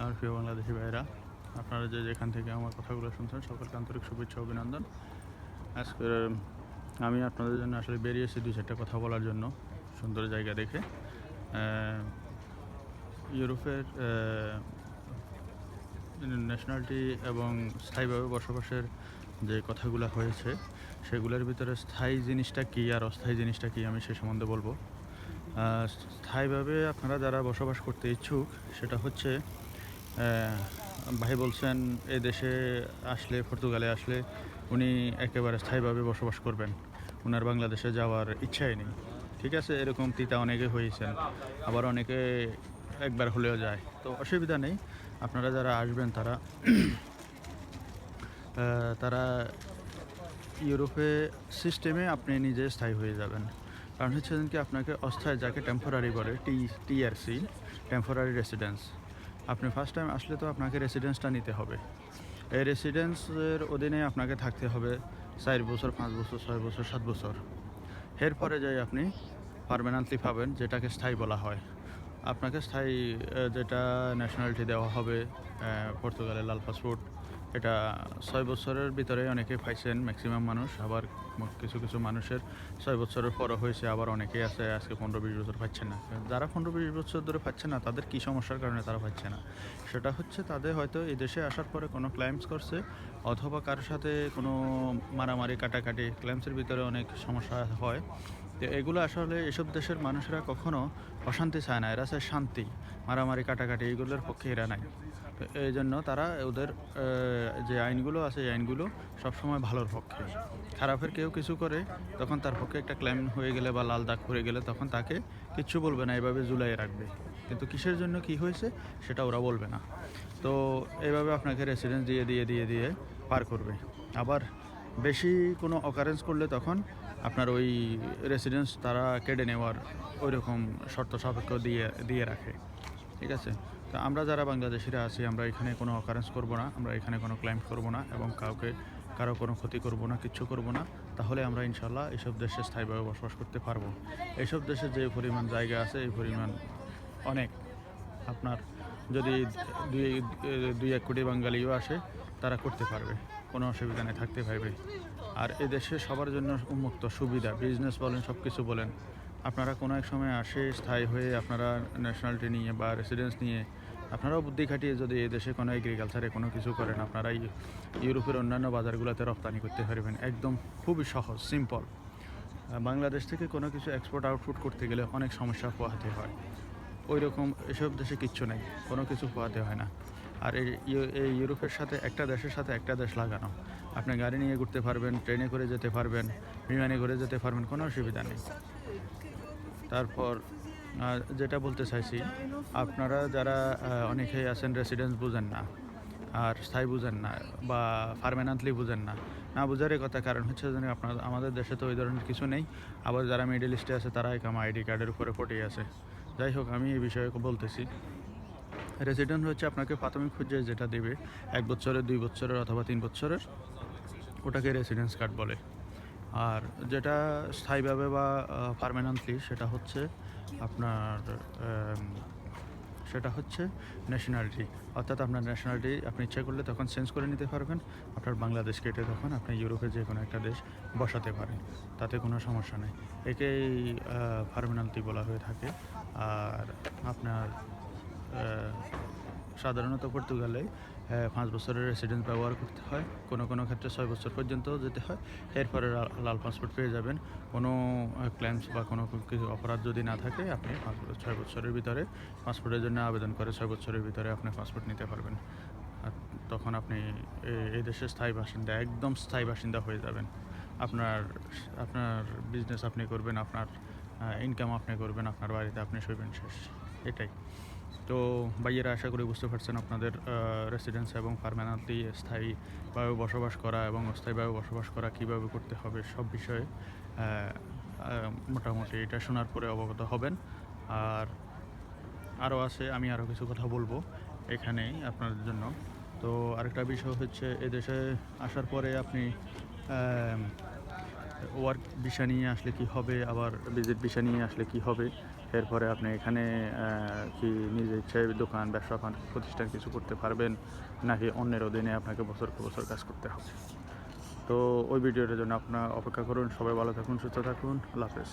আমার প্রিয় বাংলাদেশি ভাইরা আপনারা যে যেখান থেকে আমার কথাগুলো শুনছেন, সকলকে আন্তরিক শুভেচ্ছা, অভিনন্দন। আজকে আমি আপনাদের জন্য আসলে বেরিয়েছি দুই চারটা কথা বলার জন্য, সুন্দর জায়গা দেখে। ইউরোপের ন্যাশনালিটি এবং স্থায়ীভাবে বসবাসের যে কথাগুলো হয়েছে, সেগুলোর ভিতরে স্থায়ী জিনিসটা কী আর অস্থায়ী জিনিসটা কী আমি সে সম্বন্ধে বলব। স্থায়ীভাবে আপনারা যারা বসবাস করতে ইচ্ছুক, সেটা হচ্ছে ভাই বলছেন, এ দেশে আসলে, পর্তুগালে আসলে উনি একেবারে স্থায়ীভাবে বসবাস করবেন। ওনার বাংলাদেশে যাওয়ার ইচ্ছাই নেই। ঠিক আছে, এরকম তিতা অনেকে হয়েছেন, আবার অনেকে একবার হলেও যায়। তো অসুবিধা নেই, আপনারা যারা আসবেন তারা তারা ইউরোপে সিস্টেমে আপনি নিজে স্থায়ী হয়ে যাবেন। কারণ হচ্ছে কি, আপনাকে অস্থায়ী যাকে টেম্পোরারি বলে, টি, টিআরসি টেম্পোরারি রেসিডেন্স আপনি ফার্স্ট টাইম আসলে তো আপনাকে রেসিডেন্সটা নিতে হবে। এই রেসিডেন্সের অধীনে আপনাকে থাকতে হবে চার বছর, পাঁচ বছর, ছয় বছর, সাত বছর। এরপরে যাই আপনি পারমানেন্টলি পাবেন, যেটাকে স্থায়ী বলা হয়। আপনাকে স্থায়ী যেটা ন্যাশনালিটি দেওয়া হবে পর্তুগালের লাল পাসপোর্ট। এটা ছয় বছরের ভিতরে অনেকে পাইছেন ম্যাক্সিমাম মানুষ, আবার কিছু কিছু মানুষের ছয় বছরের পরও হয়েছে, আবার অনেকেই আছে, আজকে পনেরো বিশ বছর পাচ্ছেন না। যারা পনেরো বিশ বছর ধরে পাচ্ছে না, তাদের কী সমস্যার কারণে তারা পাচ্ছে না? সেটা হচ্ছে তাদের হয়তো এই দেশে আসার পরে কোনো ক্লাইমস করছে, অথবা কারোর সাথে কোনো মারামারি, কাটাকাটি ক্লাইমসের ভিতরে অনেক সমস্যা হয়। তো এগুলো আসলে এসব দেশের মানুষেরা কখনো অশান্তি চায় না। এরা চায় শান্তি, মারামারি, কাটাকাটি এইগুলোর পক্ষে এরা নাই। তো এই জন্য তারা ওদের যে আইনগুলো আছে, এই আইনগুলো সবসময় ভালোর পক্ষে। খারাপের কেউ কিছু করে, তখন তার পক্ষে একটা ক্লেম হয়ে গেলে বা লাল দাগ পড়ে গেলে তখন তাকে কিচ্ছু বলবে না, এভাবে জুলাই রাখবে। কিন্তু কিসের জন্য কি হয়েছে, সেটা ওরা বলবে না। তো এইভাবে আপনাকে রেসিডেন্স দিয়ে দিয়ে দিয়ে দিয়ে পার করবে। আবার বেশি কোনো অকারেন্স করলে তখন আপনার ওই রেসিডেন্স তারা কেড়ে নেওয়ার ওই রকম শর্ত সাপেক্ষ দিয়ে দিয়ে রাখে। ঠিক আছে? তো আমরা যারা বাংলাদেশিরা আছি, আমরা এখানে কোনো অকারেন্স করব না, আমরা এখানে কোনো ক্লাইম করব না এবং কাউকে, কারও কোনো ক্ষতি করব না, কিচ্ছু করব না। তাহলে আমরা ইনশাল্লাহ এইসব দেশে স্থায়ীভাবে বসবাস করতে পারব। এইসব দেশে যে পরিমাণ জায়গা আছে, এই পরিমাণ অনেক। আপনার যদি দুই দুই এক কোটি বাঙালিও আসে, তারা করতে পারবে। কোনো অসুবিধা নেই, থাকতে পারবে। আর এ দেশে সবার জন্য উন্মুক্ত সুবিধা বিজনেস বলেন সব কিছু বলেন। আপনারা কোনো এক সময় আসে, স্থায়ী হয়ে আপনারা ন্যাশনালিটি নিয়ে বা রেসিডেন্স নিয়ে, আপনারাও বুদ্ধি খাটিয়ে যদি এই দেশে কোনো এগ্রিকালচারে কোনো কিছু করেন, আপনারা ইউরোপের অন্যান্য বাজারগুলোতে রপ্তানি করতে পারবেন। একদম খুবই সহজ সিম্পল বাংলাদেশ থেকে কোনো কিছু এক্সপোর্ট আউটপুট করতে গেলে অনেক সমস্যা পোহাতে হয়। ওই রকম এসব দেশে কিচ্ছু নেই, কোনো কিছু পোহাতে হয় না। আর এই এই ইউরোপের সাথে, একটা দেশের সাথে একটা দেশ লাগানো। আপনি গাড়ি নিয়ে ঘুরতে পারবেন, ট্রেনে করে যেতে পারবেন, বিমানে করে যেতে পারবেন, কোনো অসুবিধা নেই। তারপর যেটা বলতে চাইছি, আপনারা যারা অনেকেই আছেন রেসিডেন্স বুঝেন না, আর স্থায়ী বুঝেন না, বা পারমানেন্টলি বুঝেন না না বুঝারই কথা কারণ হচ্ছে যে আপনার, আমাদের দেশে তো ওই ধরনের কিছু নেই। আবার যারা মিডিল ইস্টে আছে তারা একাম আইডি কার্ডের উপরে পটিয়ে আছে। যাই হোক, আমি এই বিষয়ে বলতেছি। রেসিডেন্ট হচ্ছে আপনাকে প্রাথমিক পর্যায়ে যেটা দেবে, এক বছরের, দুই বছরের অথবা তিন বছরের, ওটাকে রেসিডেন্স কার্ড বলে। আর যেটা স্থায়ীভাবে বা পারমানেন্টলি সেটা হচ্ছে আপনার সেটা হচ্ছে ন্যাশনালিটি অর্থাৎ আপনার ন্যাশনালিটি আপনি ইচ্ছা করলে তখন চেঞ্জ করে নিতে পারবেন। আপনার বাংলাদেশ কেটে তখন আপনি ইউরোপে যে কোনো একটা দেশ বসাতে পারেন। তাতে কোনো সমস্যা নেই। একেই পারমানেন্টলি বলা হয়ে থাকে। আর আপনার সাধারণত পর্তুগালে পাঁচ বছরের রেসিডেন্স ব্যবহার করতে হয়। কোনো কোনো ক্ষেত্রে ছয় বছর পর্যন্ত যেতে হয়। এরপরে লাল পাসপোর্ট পেয়ে যাবেন। কোনো ক্লেমস বা কোনো কিছু অপরাধ যদি না থাকে, আপনি পাঁচ ছয় বছরের ভিতরে পাসপোর্টের জন্য আবেদন করে ছয় বছরের ভিতরে আপনি পাসপোর্ট নিতে পারবেন। আর তখন আপনি এই দেশের স্থায়ী বাসিন্দা, একদম স্থায়ী বাসিন্দা হয়ে যাবেন। আপনার আপনার বিজনেস আপনি করবেন, আপনার ইনকাম আপনি করবেন, আপনার বাড়িতে আপনি শুইবেন শেষ। এটাই। তো ভাইয়েরা, আশা করি বুঝতে পারছেন আপনাদের রেসিডেন্স এবং পারমানেন্টলি স্থায়ীভাবে বসবাস করা এবং অস্থায়ীভাবে বসবাস করা কীভাবে করতে হবে সব বিষয়ে মোটামুটি এটা শোনার পরে অবগত হবেন। আর আরও আছে, আমি আরও কিছু কথা বলব এখানেই আপনাদের জন্য। তো আরেকটা বিষয় হচ্ছে, এদেশে আসার পরে আপনি ওয়ার্ক ভিসা নিয়ে আসলে কি হবে, আবার ভিজিট ভিসা নিয়ে আসলে কি হবে, এরপরে আপনি এখানে কি নিজের ইচ্ছায় দোকান, ব্যবসা প্রতিষ্ঠান কিছু করতে পারবেন, নাকি অন্যের অধীনে আপনাকে বছর পর বছর কাজ করতে হবে। তো ওই ভিডিওটার জন্য আপনার অপেক্ষা করুন, সবাই ভালো থাকুন, সুস্থ থাকুন, আল্লাহ হাফেজ।